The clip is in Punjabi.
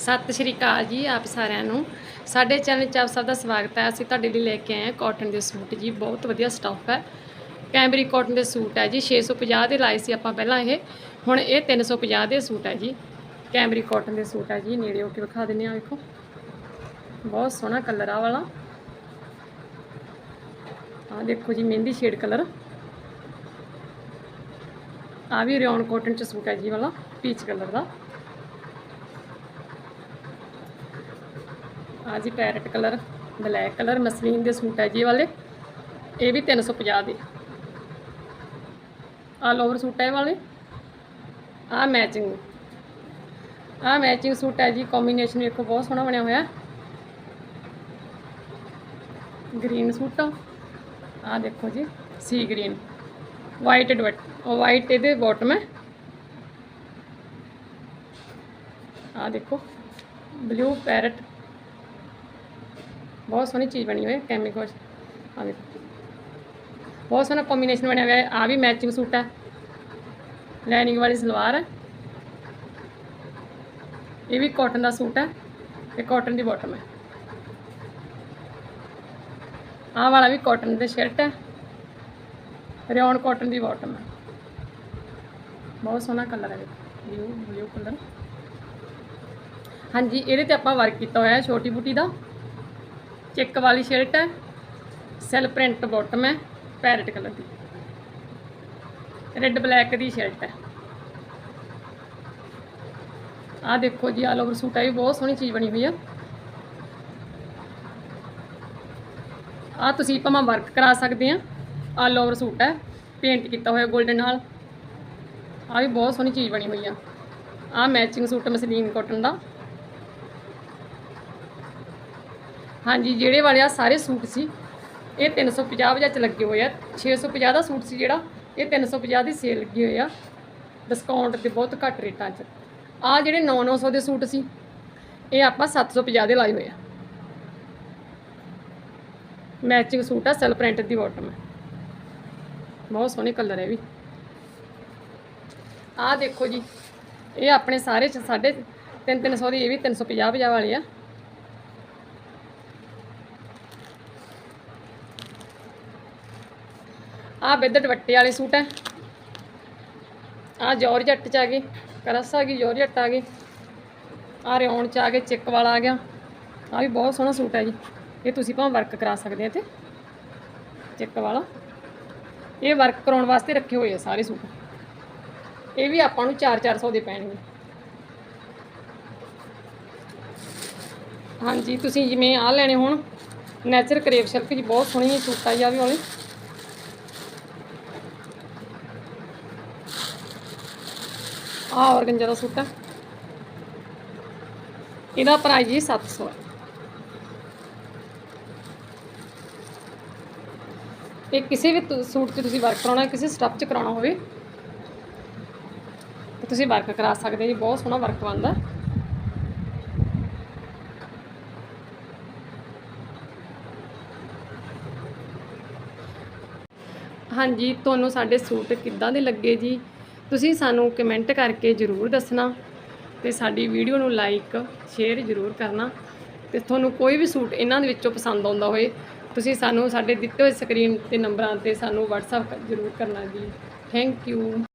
ਸਤਿ ਸ਼੍ਰੀ ਅਕਾਲ ਜੀ ਆਪ ਸਾਰਿਆਂ ਨੂੰ। ਸਾਡੇ ਚੈਨਲ 'ਚ ਆਪ ਸਭ ਦਾ ਸਵਾਗਤ ਹੈ। ਅਸੀਂ ਤੁਹਾਡੇ ਲਈ ਲੈ ਕੇ ਆਏ ਹਾਂ ਕਾਟਨ ਦੇ ਸੂਟ ਜੀ। ਬਹੁਤ ਵਧੀਆ ਸਟੱਫ ਹੈ। ਕੈਂਬਰੀ ਕਾਟਨ ਦੇ ਸੂਟ ਹੈ ਜੀ। 650 ਦੇ ਲਾਏ ਸੀ ਆਪਾਂ ਪਹਿਲਾਂ ਇਹ। ਹੁਣ ਇਹ 350 ਦੇ ਸੂਟ ਹੈ ਜੀ। ਕੈਂਬਰੀ ਕਾਟਨ ਦੇ ਸੂਟ ਹੈ ਜੀ। ਨੇੜੇ ਹੋ ਕੇ ਵਿਖਾ ਦਿੰਦੇ ਆ ਵੇਖੋ। ਬਹੁਤ ਸੋਹਣਾ ਕਲਰ ਆ ਵਾਲਾ। ਆ ਦੇਖੋ ਜੀ, ਮਹਿੰਦੀ ਸ਼ੇਡ ਕਲਰ ਆ ਵੀ ਰਿਓਨ ਕਾਟਨ ਚ ਸੂਟ ਹੈ ਜੀ ਵਾਲਾ ਪੀਚ ਕਲਰ ਦਾ। ਆ ਜੀ parrot colour, black colour, muslin ਦੇ ਸੂਟ ਹੈ ਜੀ ਵਾਲੇ। ਇਹ ਵੀ 350 ਦੇ। ਆਲ ਓਵਰ ਸੂਟ ਹੈ ਇਹ ਵਾਲੇ। ਆ ਮੈਚਿੰਗ ਆ ਮੈਚਿੰਗ ਸੂਟ ਹੈ ਜੀ ਕੰਬੀਨੇਸ਼ਨ ਵੇਖੋ ਬਹੁਤ ਸੋਹਣਾ ਬਣਿਆ ਹੋਇਆ। Green suit. ਆ ਦੇਖੋ ਜੀ ਸੀ ਗ੍ਰੀਨ ਵਾਈਟ ਡਵਟ ਉਹ ਵਾਈਟ ਇਹਦੇ ਬਾਟਮ ਹੈ। ਆ ਦੇਖੋ ਬਲੂ ਪੈਰਟ ਬਹੁਤ ਸੋਹਣੀ ਚੀਜ਼ ਬਣੀ ਹੋਈ ਹੈ, ਕੈਮੀਕਲ ਆ ਦੇਖੋ। ਬਹੁਤ ਸੋਹਣਾ ਕੰਬੀਨੇਸ਼ਨ ਬਣਿਆ ਹੋਇਆ ਹੈ। ਆ ਵੀ ਮੈਚਿੰਗ ਸੂਟ ਹੈ। ਲਾਈਨਿੰਗ ਵਾਲੀ ਸਲਵਾਰ ਹੈ। ਇਹ ਵੀ ਕਾਟਨ ਦਾ ਸੂਟ ਹੈ ਤੇ ਕਾਟਨ ਦੀ ਬਾਟਮ ਹੈ। ਆਹ ਵਾਲਾ ਵੀ ਕਾਟਨ ਦੇ ਸ਼ਰਟ ਹੈ। ਰਿਓਨ ਕਾਟਨ ਦੀ ਬਾਟਮ ਹੈ। ਬਹੁਤ ਸੋਹਣਾ ਕਲਰ ਹੈ ਬਲੂ ਬਲੂ ਕਲਰ ਹਾਂਜੀ, ਇਹਦੇ ਤੇ ਆਪਾਂ ਵਰਕ ਕੀਤਾ ਹੋਇਆ ਹੈ ਛੋਟੀ ਬੂਟੀ ਦਾ। ਚੈੱਕ ਵਾਲੀ ਸ਼ਰਟ ਹੈ, ਸੈਲ ਪ੍ਰਿੰਟ ਬਾਟਮ ਹੈ, ਪੈਰਟ ਕਲਰ ਦੀ। ਰੈੱਡ ਬਲੈਕ ਦੀ ਸ਼ਰਟ ਹੈ। ਆਹ ਦੇਖੋ ਜੀ ਆਲ ਓਵਰ ਸੂਟ ਹੈ ਵੀ ਬਹੁਤ ਸੋਹਣੀ ਚੀਜ਼ ਬਣੀ ਹੋਈ ਆ। ਆ ਤੁਸੀਂ ਭਾਵੇਂ ਵਰਕ ਕਰਾ ਸਕਦੇ ਆ ਆਲ ਓਵਰ ਸੂਟ ਹੈ ਪੇਂਟ ਕੀਤਾ ਹੋਇਆ 골ਡਨ ਨਾਲ। ਆ ਵੀ ਬਹੁਤ ਸੋਹਣੀ ਚੀਜ਼ ਬਣੀ ਹੋਈ ਆ। ਆ ਮੈਚਿੰਗ ਸੂਟ ਮਸਲੀਨ ਕਾਟਨ ਦਾ। ਹਾਂਜੀ, ਜਿਹੜੇ ਵਾਲੇ ਆ ਸਾਰੇ ਸੂਟ ਸੀ। ਇਹ 350 ਵਜਾ ਚ ਲੱਗੇ ਹੋਏ ਆ। 650 ਦਾ ਸੂਟ ਸੀ ਜਿਹੜਾ। ਇਹ 350 ਦੀ ਸੇਲ ਲੱਗੀ ਹੋਈ ਆ। ਡਿਸਕਾਊਂਟ ਤੇ ਬਹੁਤ ਘੱਟ ਰੇਟਾਂ 'ਚ। ਆ ਜਿਹੜੇ 9-900 ਦੇ ਸੂਟ ਸੀ, ਇਹ ਆਪਾਂ 750 ਦੇ ਲਾਏ ਹੋਏ ਆ। ਮੈਚਿੰਗ ਸੂਟ ਆ ਸੈਲ ਪ੍ਰਿੰਟ ਦੀ ਬਾਟਮ ਹੈ ਬਹੁਤ ਸੋਹਣੇ ਕਲਰ ਹੈ ਵੀ। ਆਹ ਦੇਖੋ ਜੀ, ਇਹ ਆਪਣੇ ਸਾਰੇ ਚ ਸਾਢੇ 3-300 ਦੀ, ਇਹ ਵੀ 350 50 ਵਾਲੇ ਆ। ਆਹ ਬਿੱਦ ਦੁਪੱਟੇ ਵਾਲੇ ਸੂਟ ਹੈ। ਆਹ ਜੋਰਜੱਟ ਚ ਆ ਗਏ ਕਰਸ ਆ ਗਈ ਜੋਰਜੱਟ ਆ ਗਏ ਆਹ ਰਿਓਨ ਚ ਆ ਗਏ, ਚਿੱਕ ਵਾਲਾ ਆ ਗਿਆ। ਆਹ ਵੀ ਬਹੁਤ ਸੋਹਣਾ ਸੂਟ ਹੈ ਜੀ। ਇਹ ਤੁਸੀਂ ਭਾਵੇਂ ਵਰਕ ਕਰਾ ਸਕਦੇ ਆ ਤੇ ਚਿੱਕ ਵਾਲਾ। ਇਹ ਵਰਕ ਕਰਾਉਣ ਵਾਸਤੇ ਰੱਖੇ ਹੋਏ ਆ ਸਾਰੇ ਸੂਟ। ਇਹ ਵੀ ਆਪਾਂ ਨੂੰ 4-400 ਦੇ ਪੈਣਗੇ। ਹਾਂਜੀ, ਤੁਸੀਂ ਜਿਵੇਂ ਆਹ ਲੈਣੇ ਹੋਣ ਨੈਚਰ ਕਰੇਵ ਸਿਲਕ ਜੀ, ਬਹੁਤ ਸੋਹਣੀ ਸੂਟ ਆ ਜੀ, ਆਹ ਵੀ ਵਾਲੇ। ਆਹ ਔਰਗੰਜਾ ਦਾ ਸੂਟ ਆ ਇਹਦਾ ਪ੍ਰਾਈਸ ਜੀ 700 ਹੈ। ਇਹ ਕਿਸੇ ਵੀ ਸੂਟ 'ਚ ਤੁਸੀਂ ਵਰਕ ਕਰਾਉਣਾ, ਕਿਸੇ ਸਟੱਫ 'ਚ ਕਰਾਉਣਾ ਹੋਵੇ, ਤਾਂ ਤੁਸੀਂ ਵਰਕ ਕਰਾ ਸਕਦੇ ਜੀ, ਬਹੁਤ ਸੋਹਣਾ ਵਰਕ ਬਣਦਾ। ਹਾਂਜੀ, ਤੁਹਾਨੂੰ ਸਾਡੇ ਸੂਟ ਕਿੱਦਾਂ ਦੇ ਲੱਗੇ ਜੀ? ਤੁਸੀਂ ਸਾਨੂੰ ਕਮੈਂਟ ਕਰਕੇ ਜ਼ਰੂਰ ਦੱਸਣਾ ਤੇ ਸਾਡੀ ਵੀਡੀਓ ਨੂੰ ਲਾਈਕ ਸ਼ੇਅਰ ਜ਼ਰੂਰ ਕਰਨਾ ਤੇ ਤੁਹਾਨੂੰ ਕੋਈ ਵੀ ਸੂਟ ਇਹਨਾਂ ਦੇ ਵਿੱਚੋਂ ਪਸੰਦ ਆਉਂਦਾ ਹੋਏ, ਤੁਸੀਂ ਸਾਨੂੰ ਸਾਡੇ ਦਿੱਤੇ ਹੋਏ ਸਕਰੀਨ ਤੇ ਨੰਬਰਾਂ ਤੇ ਸਾਨੂੰ WhatsApp ਜ਼ਰੂਰ ਕਰਨਾ ਜੀ। Thank you